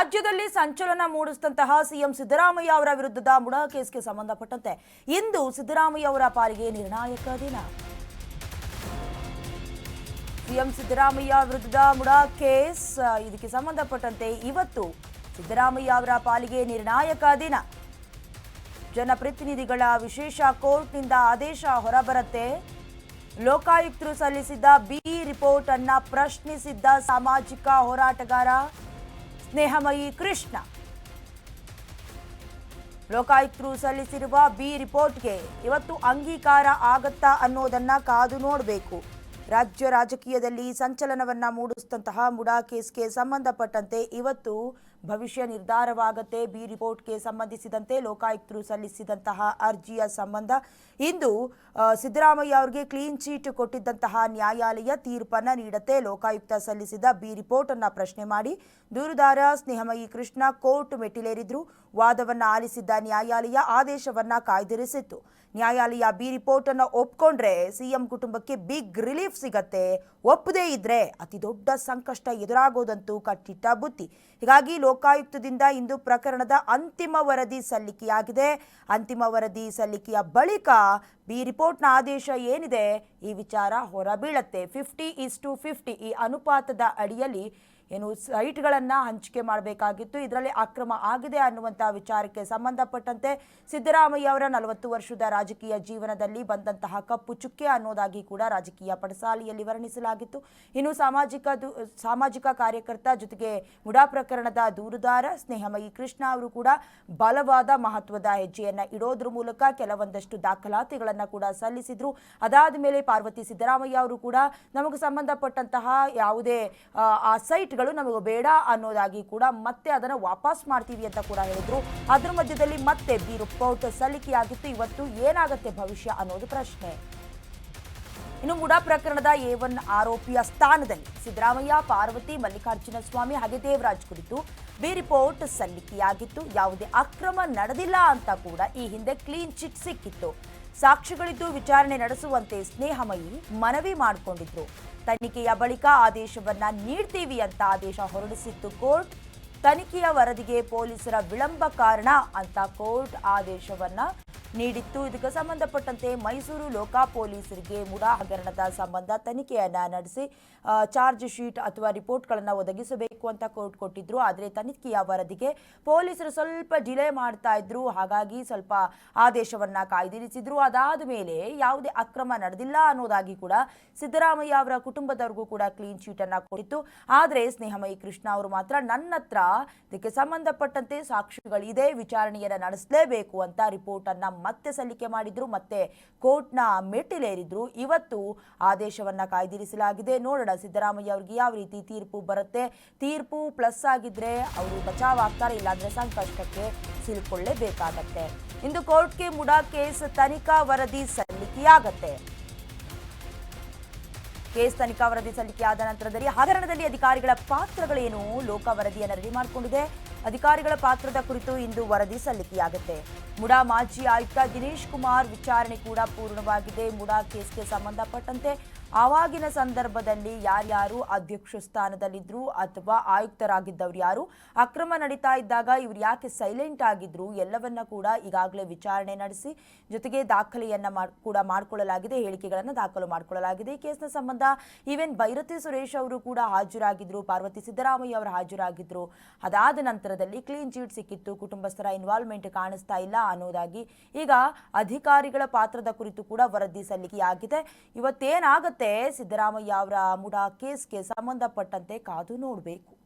ರಾಜ್ಯದಲ್ಲಿ ಸಂಚಲನ ಮೂಡಿಸಿದಂತಹ ಸಿಎಂ ಸಿದ್ದರಾಮಯ್ಯ ಅವರ ವಿರುದ್ಧದ ಮುಡಾ ಕೇಸ್ಗೆ ಸಂಬಂಧಪಟ್ಟಂತೆ ಇಂದು ಸಿದ್ದರಾಮಯ್ಯ ಅವರ ಪಾಲಿಗೆ ನಿರ್ಣಾಯಕ ದಿನ. ಸಿಎಂ ಸಿದ್ದರಾಮಯ್ಯ ವಿರುದ್ಧದ ಮುಡಾ ಕೇಸ್, ಇದಕ್ಕೆ ಸಂಬಂಧಪಟ್ಟಂತೆ ಇವತ್ತು ಸಿದ್ದರಾಮಯ್ಯ ಅವರ ಪಾಲಿಗೆ ನಿರ್ಣಾಯಕ ದಿನ. ಜನಪ್ರತಿನಿಧಿಗಳ ವಿಶೇಷ ಕೋರ್ಟ್ನಿಂದ ಆದೇಶ ಹೊರಬರುತ್ತೆ. ಲೋಕಾಯುಕ್ತರು ಸಲ್ಲಿಸಿದ್ದ ಬಿ ರಿಪೋರ್ಟ್ ಅನ್ನ ಪ್ರಶ್ನಿಸಿದ್ದ ಸಾಮಾಜಿಕ ಹೋರಾಟಗಾರ ಸ್ನೇಹಮಯಿ ಕೃಷ್ಣ. ಲೋಕಾಯುಕ್ತರು ಸಲ್ಲಿಸಿರುವ ಬಿ ರಿಪೋರ್ಟ್ಗೆ ಇವತ್ತು ಅಂಗೀಕಾರ ಆಗತ್ತಾ ಅನ್ನೋದನ್ನ ಕಾದು ನೋಡಬೇಕು. ರಾಜ್ಯ ರಾಜಕೀಯದಲ್ಲಿ ಸಂಚಲನವನ್ನ ಮೂಡಿಸಿದಂತಹ ಮುಡಾ ಕೇಸ್ಗೆ ಸಂಬಂಧಪಟ್ಟಂತೆ ಇವತ್ತು ಭವಿಷ್ಯ ನಿರ್ಧಾರವಾಗತ್ತೆ. ಬಿ ರಿಪೋರ್ಟ್ಗೆ ಸಂಬಂಧಿಸಿದಂತೆ ಲೋಕಾಯುಕ್ತರು ಸಲ್ಲಿಸಿದಂತಹ ಅರ್ಜಿಯ ಸಂಬಂಧ ಇಂದು ಸಿದ್ದರಾಮಯ್ಯ ಅವರಿಗೆ ಕ್ಲೀನ್ ಚೀಟ್ ಕೊಟ್ಟಿದ್ದಂತಹ ನ್ಯಾಯಾಲಯ ತೀರ್ಪನ್ನ ನೀಡತ್ತೆ. ಲೋಕಾಯುಕ್ತ ಸಲ್ಲಿಸಿದ ಬಿ ರಿಪೋರ್ಟ್ ಅನ್ನ ಪ್ರಶ್ನೆ ಮಾಡಿ ದೂರುದಾರ ಸ್ನೇಹಮಯಿ ಕೃಷ್ಣ ಕೋರ್ಟ್ ಮೆಟ್ಟಿಲೇರಿದ್ರು. ವಾದವನ್ನ ಆಲಿಸಿದ್ದ ನ್ಯಾಯಾಲಯ ಆದೇಶವನ್ನ ಕಾಯ್ದಿರಿಸಿತ್ತು. ನ್ಯಾಯಾಲಯ ಬಿ ರಿಪೋರ್ಟ್ ಅನ್ನ ಒಪ್ಕೊಂಡ್ರೆ ಸಿಎಂ ಕುಟುಂಬಕ್ಕೆ ಬಿಗ್ ರಿಲೀಫ್ ಸಿಗತ್ತೆ. ಒಪ್ಪದೇ ಇದ್ರೆ ಅತಿ ದೊಡ್ಡ ಸಂಕಷ್ಟ ಎದುರಾಗೋದಂತೂ ಕಟ್ಟಿಟ್ಟ ಬುತ್ತಿ. ಹೀಗಾಗಿ ಲೋಕಾಯುಕ್ತದಿಂದ ಇಂದು ಪ್ರಕರಣದ ಅಂತಿಮ ವರದಿ ಸಲ್ಲಿಕೆಯಾಗಿದೆ. ಅಂತಿಮ ವರದಿ ಸಲ್ಲಿಕೆಯ ಬಳಿಕ ಬಿ ರಿಪೋರ್ಟ್ನ ಆದೇಶ ಏನಿದೆ? ಈ ವಿಚಾರ ಹೊರಬೀಳತ್ತೆ. ಫಿಫ್ಟಿ ಇಸ್ ಟು ಫಿಫ್ಟಿ ಈ ಅನುಪಾತದ ಅಡಿಯಲ್ಲಿ ಏನು ಸೈಟ್ಗಳನ್ನು ಹಂಚಿಕೆ ಮಾಡಬೇಕಾಗಿತ್ತು. ಇದರಲ್ಲಿ ಅಕ್ರಮ ಆಗಿದೆ ಅನ್ನುವಂಥ ವಿಚಾರಕ್ಕೆ ಸಂಬಂಧಪಟ್ಟಂತೆ ಸಿದ್ದರಾಮಯ್ಯ ಅವರ ನಲವತ್ತು ವರ್ಷದ ರಾಜಕೀಯ ಜೀವನದಲ್ಲಿ ಬಂದಂತಹ ಕಪ್ಪು ಚುಕ್ಕೆ ಅನ್ನೋದಾಗಿ ಕೂಡ ರಾಜಕೀಯ ಪಡಸಾಲಿಯಲ್ಲಿ ವರ್ಣಿಸಲಾಗಿತ್ತು. ಇನ್ನು ಸಾಮಾಜಿಕ ಸಾಮಾಜಿಕ ಕಾರ್ಯಕರ್ತ ಜೊತೆಗೆ ಮುಡಾ ಪ್ರಕರಣದ ದೂರುದಾರ ಸ್ನೇಹಮಯಿ ಕೃಷ್ಣ ಅವರು ಕೂಡ ಬಲವಾದ ಮಹತ್ವದ ಹೆಜ್ಜೆಯನ್ನು ಇಡೋದ್ರ ಮೂಲಕ ಕೆಲವೊಂದಷ್ಟು ದಾಖಲಾತಿಗಳನ್ನು ಕೂಡ ಸಲ್ಲಿಸಿದ್ರು. ಅದಾದ ಮೇಲೆ ಪಾರ್ವತಿ ಸಿದ್ದರಾಮಯ್ಯ ಅವರು ಕೂಡ ನಮಗೆ ಸಂಬಂಧಪಟ್ಟಂತಹ ಯಾವುದೇ ಆ, ಆ ನಮಗೆ ಬೇಡ ಅನ್ನೋದಾಗಿ ಕೂಡ ಮತ್ತೆ ಅದನ್ನು ವಾಪಸ್ ಮಾಡ್ತೀವಿ ಅಂತ ಕೂಡ ಹೇಳಿದ್ರು. ಅದ್ರ ಮಧ್ಯದಲ್ಲಿ ಮತ್ತೆ ಬಿ ರಿಪೋರ್ಟ್ ಸಲ್ಲಿಕೆಯಾಗಿತ್ತು. ಇವತ್ತು ಏನಾಗುತ್ತೆ ಭವಿಷ್ಯ ಅನ್ನೋದು ಪ್ರಶ್ನೆ. ಇನ್ನು ಮುಡಾ ಪ್ರಕರಣದ ಎ ಒನ್ ಆರೋಪಿಯ ಸ್ಥಾನದಲ್ಲಿ ಸಿದ್ದರಾಮಯ್ಯ, ಪಾರ್ವತಿ ಮಲ್ಲಿಕಾರ್ಜುನ ಸ್ವಾಮಿ ಹಾಗೆ ದೇವರಾಜ್ ಕುರಿತು ಬಿ ರಿಪೋರ್ಟ್ ಸಲ್ಲಿಕೆಯಾಗಿತ್ತು. ಯಾವುದೇ ಅಕ್ರಮ ನಡೆದಿಲ್ಲ ಅಂತ ಕೂಡ ಈ ಹಿಂದೆ ಕ್ಲೀನ್ ಚಿಟ್ ಸಿಕ್ಕಿತ್ತು. ಸಾಕ್ಷಿಗಳಿದ್ದು ವಿಚಾರಣೆ ನಡೆಸುವಂತೆ ಸ್ನೇಹಮಯಿ ಮನವಿ ಮಾಡಿಕೊಂಡಿದ್ರು. ತನಿಖೆಯ ಬಳಿಕ ಆದೇಶವನ್ನ ನೀಡ್ತೀವಿ ಅಂತ ಆದೇಶ ಹೊರಡಿಸಿತ್ತು ಕೋರ್ಟ್. ತನಿಖೆಯ ವರದಿಗೆ ಪೊಲೀಸರ ವಿಳಂಬ ಕಾರಣ ಅಂತ ಕೋರ್ಟ್ ಆದೇಶವನ್ನ ನೀಡಿತ್ತು. ಇದಕ್ಕೆ ಸಂಬಂಧಪಟ್ಟಂತೆ ಮೈಸೂರು ಲೋಕಾ ಪೊಲೀಸರಿಗೆ ಮುಡಾ ಹಗರಣದ ಸಂಬಂಧ ತನಿಖೆಯನ್ನ ನಡೆಸಿ ಚಾರ್ಜ್ ಶೀಟ್ ಅಥವಾ ರಿಪೋರ್ಟ್ಗಳನ್ನು ಒದಗಿಸಬೇಕು ಅಂತ ಕೋರ್ಟ್ ಕೊಟ್ಟಿದ್ರು. ಆದರೆ ತನಿಖೆಯ ವರದಿಗೆ ಪೊಲೀಸರು ಸ್ವಲ್ಪ ಡಿಲೇ ಮಾಡ್ತಾ ಇದ್ರು. ಹಾಗಾಗಿ ಸ್ವಲ್ಪ ಆದೇಶವನ್ನ ಕಾಯ್ದಿರಿಸಿದ್ರು. ಅದಾದ ಮೇಲೆ ಯಾವುದೇ ಅಕ್ರಮ ನಡೆದಿಲ್ಲ ಅನ್ನೋದಾಗಿ ಕೂಡ ಸಿದ್ದರಾಮಯ್ಯ ಅವರ ಕುಟುಂಬದವರಿಗೂ ಕೂಡ ಕ್ಲೀನ್ ಶೀಟ್ ಅನ್ನ ಕೊಟ್ಟಿತ್ತು. ಆದರೆ ಸ್ನೇಹಮಯಿ ಕೃಷ್ಣ ಅವರು ಮಾತ್ರ ನನ್ನ ಹತ್ರ ಇದಕ್ಕೆ ಸಂಬಂಧಪಟ್ಟಂತೆ ಸಾಕ್ಷಿಗಳಿದೆ. ವಿಚಾರಣೆಯನ್ನ ನಡೆಸಲೇಬೇಕು ಅಂತ ರಿಪೋರ್ಟ್ ಅನ್ನ ಮತ್ತೆ ಸಲ್ಲಿಕೆ ಮಾಡಿದ್ರು, ಮತ್ತೆ ಕೋರ್ಟ್ನ ಮೆಟ್ಟಿಲೇರಿದ್ರು. ಇವತ್ತು ಆದೇಶವನ್ನ ಕಾಯ್ದಿರಿಸಲಾಗಿದೆ. ನೋಡೋಣ ಸಿದ್ದರಾಮಯ್ಯ ಅವರಿಗೆ ಯಾವ ರೀತಿ ತೀರ್ಪು ಬರುತ್ತೆ. ತೀರ್ಪು ಪ್ಲಸ್ ಆಗಿದ್ರೆ ಅವರು ಬಚಾವ್ ಆಗ್ತಾರೆ ಇಲ್ಲಾಂದ್ರೆ ಸಂಕಷ್ಟಕ್ಕೆ ಸಿಲುಕೊಳ್ಳೇಬೇಕಾಗತ್ತೆ. ಇಂದು ಕೋರ್ಟ್ಗೆ ಮುಡಾ ಕೇಸ್ ತನಿಖಾ ವರದಿ ಸಲ್ಲಿಕೆಯಾಗತ್ತೆ. ಕೇಸ್ ತನಿಖಾ ವರದಿ ಸಲ್ಲಿಕೆಯಾದ ನಂತರದಲ್ಲಿ, ಹಗರಣದಲ್ಲಿ ಅಧಿಕಾರಿಗಳ ಪಾತ್ರಗಳೇನು? ಲೋಕ ವರದಿಯನ್ನು ರೆಡಿ ಮಾಡಿಕೊಂಡಿದೆ. ಅಧಿಕಾರಿಗಳ ಪಾತ್ರದ ಕುರಿತು ಇಂದು ವರದಿ ಸಲ್ಲಿಕೆಯಾಗುತ್ತೆ. ಮುಡಾ ಮಾಜಿ ಆಯುಕ್ತ ದಿನೇಶ್ ಕುಮಾರ್ ವಿಚಾರಣೆ ಕೂಡ ಪೂರ್ಣವಾಗಿದೆ. ಮುಡಾ ಕೇಸ್ಗೆ ಸಂಬಂಧಪಟ್ಟಂತೆ ಆವಾಗಿನ ಸಂದರ್ಭದಲ್ಲಿ ಯಾರ್ಯಾರು ಅಧ್ಯಕ್ಷ ಸ್ಥಾನದಲ್ಲಿದ್ರು ಅಥವಾ ಆಯುಕ್ತರಾಗಿದ್ದವ್ರು ಯಾರು, ಅಕ್ರಮ ನಡೀತಾ ಇದ್ದಾಗ ಇವ್ರು ಯಾಕೆ ಸೈಲೆಂಟ್ ಆಗಿದ್ರು ಎಲ್ಲವನ್ನ ಕೂಡ ಈಗಾಗಲೇ ವಿಚಾರಣೆ ನಡೆಸಿ ಜೊತೆಗೆ ದಾಖಲೆಯನ್ನ ಕೂಡ ಮಾಡಿಕೊಳ್ಳಲಾಗಿದೆ, ಹೇಳಿಕೆಗಳನ್ನು ದಾಖಲು ಮಾಡಿಕೊಳ್ಳಲಾಗಿದೆ. ಈ ಕೇಸ್ನ ಸಂಬಂಧ ಈವನ್ ಭೈರತಿ ಸುರೇಶ್ ಅವರು ಕೂಡ ಹಾಜರಾಗಿದ್ರು, ಪಾರ್ವತಿ ಸಿದ್ದರಾಮಯ್ಯ ಅವರು ಹಾಜರಾಗಿದ್ರು. ಅದಾದ ನಂತರದಲ್ಲಿ ಕ್ಲೀನ್ ಚೀಟ್ ಸಿಕ್ಕಿತ್ತು, ಕುಟುಂಬಸ್ಥರ ಇನ್ವಾಲ್ವ್ಮೆಂಟ್ ಕಾಣಿಸ್ತಾ ಇಲ್ಲ ಅನ್ನೋದಾಗಿ ಈಗ ಅಧಿಕಾರಿಗಳ ಪಾತ್ರದ ಕುರಿತು ಕೂಡ ವರದಿ ಸಲ್ಲಿಕೆಯಾಗಿದೆ. ಇವತ್ತೇನಾಗತ್ತೆ ಸಿದ್ದರಾಮಯ್ಯ ಅವರ ಮುಡಾ ಕೇಸ್ಗೆ ಸಂಬಂಧಪಟ್ಟಂತೆ ಕಾದು ನೋಡಬೇಕು.